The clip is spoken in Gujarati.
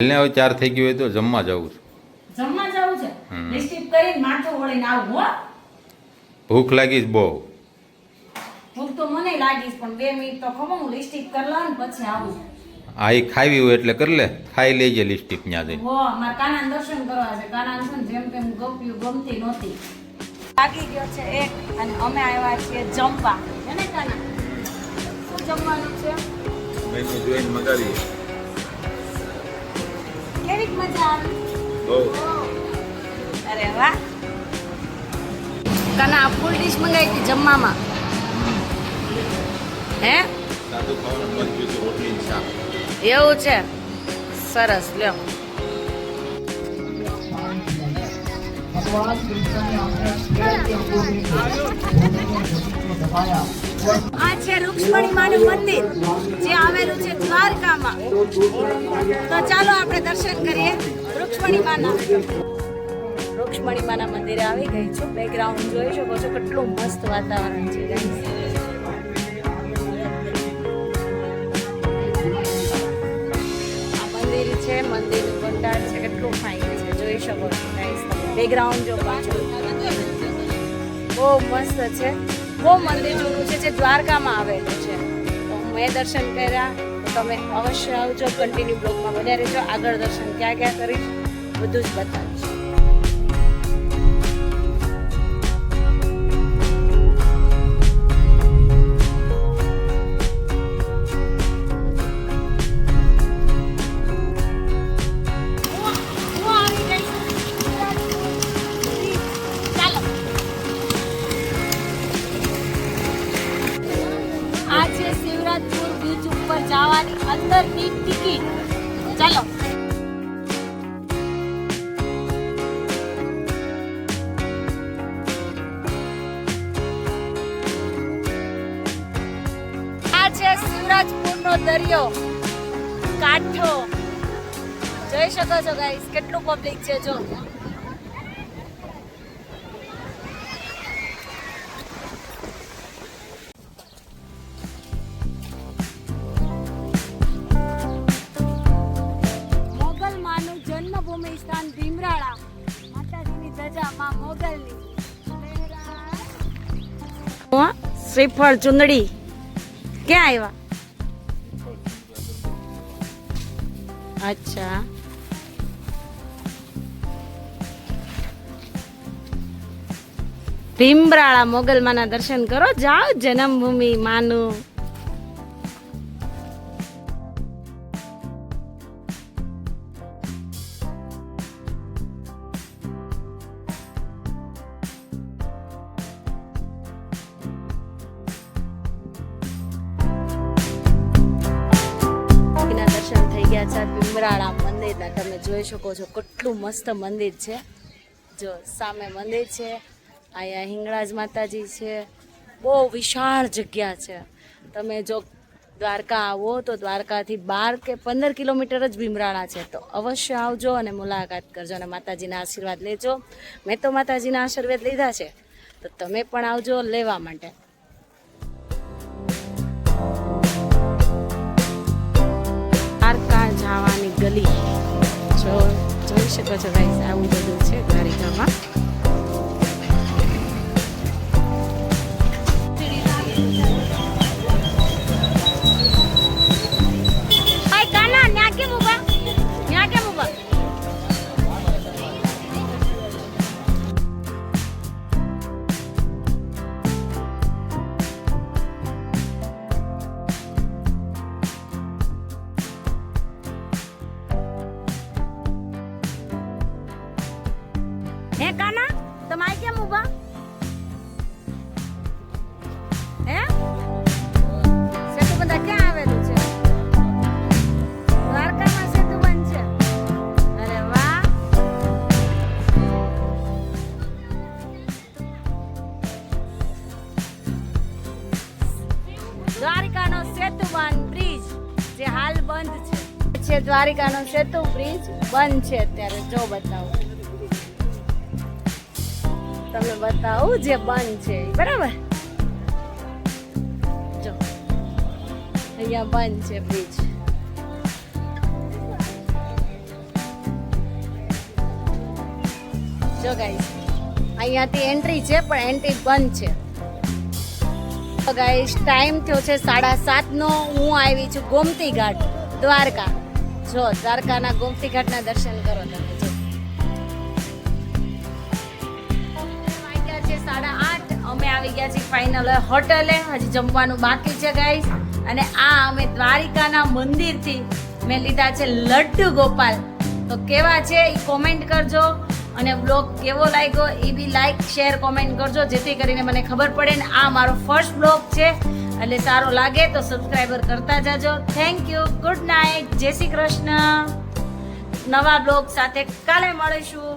ને હવે ચાર થઈ ગયું હોય તો જમવા જવું છે. જમવા જવું છે. લિપસ્ટિક કરીને માથું ઓળીને આવું હો. ભૂખ લાગી છે બહુ. ભૂખ તો મને લાગી પણ બે મિનિટ તો ખબર હું લિપસ્ટિક કરી લઉં પછી આવું. આ એ ખાવી હોય એટલે કરી લે. ખાઈ લેજે લિપસ્ટિક ત્યાં જઈ હો મારા કાના દર્શન કરવા છે. કાના છે જેમ કે હું ગપ્યું ગમતી નહોતી. લાગી ગયો છે એક અને અમે આવ્યા છીએ જમવા. હે ને કાના? શું જમવાનું છે? મેનુ જોઈને મગાવીએ. કેવીક મજા આવી. અરે વાહ. કાના ફૂલ ડીશ મંગાવી હતી જમવામાં? હે? એવું છે. સરસ લ્યો. આ છે રૂક્ષ્મણી માનું મંદિર, જે આવેલું છે દ્વારકામાં. તો ચાલો આપણે દર્શન કરીએ રૂક્ષ્મણી માના રૂક્ષ્મણી માના મંદિરે આવી ગઈ છું. બેકગ્રાઉન્ડ જોઈ શકો છો, કેટલું મસ્ત વાતાવરણ છે. આ મંદિર છે, મંદિરનું પંડાળ છે, કેટલું ફાઇન છે, જોઈ શકો છો. ગાઈસ બેકગ્રાઉન્ડ જો બહુ મસ્ત છે. બહુ મંદિર જૂનું છે જે દ્વારકામાં આવેલું છે. તો મેં દર્શન કર્યા. તમે અવશ્ય આવજો. કન્ટિન્યુ બ્લોગમાં બન્યા રહેજો. આગળ દર્શન ક્યાં ક્યાં કરીશ, બધું જ બતાવીશ. અંદરની ટિકિટ. ચાલો. આ છે શિવરાજપુરનો દરિયો. કાંઠો. જોઈ શકો છો ગાઈસ કેટલું પબ્લિક છે, જો. શ્રીફળ ચુંદડી. ક્યાં આવ્યા અચ્છા. ભીમરાળા મોગલ માના દર્શન કરો જાઓ જન્મભૂમિ માનું. થઈ છે ભીમરાળા મંદિરના તમે જોઈ શકો છો કેટલું મસ્ત મંદિર છે. જો સામે મંદિર છે, અહીંયા હિંગળાજ માતાજી છે. બહુ વિશાળ જગ્યા છે. તમે જો દ્વારકા આવો તો દ્વારકાથી બાર કે પંદર કિલોમીટર જ ભીમરાળા છે તો અવશ્ય આવજો અને મુલાકાત કરજો અને માતાજીના આશીર્વાદ લેજો. મેં તો માતાજીના આશીર્વાદ લીધા છે. તો તમે પણ આવજો લેવા માટે. શકો છો ગાઈસ આવું બધું છે દ્વારિકામાં છે, દ્વારિકાનો સેતુ બ્રિજ બંધ છે અત્યારે. જો બતાવો. તમે બતાવું જે બંધ છે બરાબર? જો. અહીંયા બંધ છે બ્રિજ જો ગાઈસ અહીંયાથી એન્ટ્રી છે, પણ એન્ટ્રી બંધ છે. ગાઈશ ટાઈમ થયો છે સાડા સાતનો. હું આવી છું ગોમતી ઘાટ, દ્વારકા. જો, દ્વારકાના ગોમતી ઘાટના દર્શન કરો તમે, જો. સાડા આઠ, અમે આવી ગયા છીએ ફાઇનલ હોટલે, હજી જમવાનું બાકી છે અને આ અમે દ્વારિકાના મંદિરથી મેં લીધા છે લડ્ડુ ગોપાલ. તો કેવા છે એ કોમેન્ટ કરજો. અને બ્લોગ કેવો લાગ્યો એ બી લાઈક શેર કોમેન્ટ કરજો. જેથી કરીને મને ખબર પડે ને આ મારો ફર્સ્ટ બ્લોગ છે. એટલે સારો લાગે તો સબસ્ક્રાઈબર કરતા જાજો. થેન્ક યુ ગુડ નાઇટ જય શ્રી કૃષ્ણ. નવા બ્લોગ સાથે કાલે મળીશું.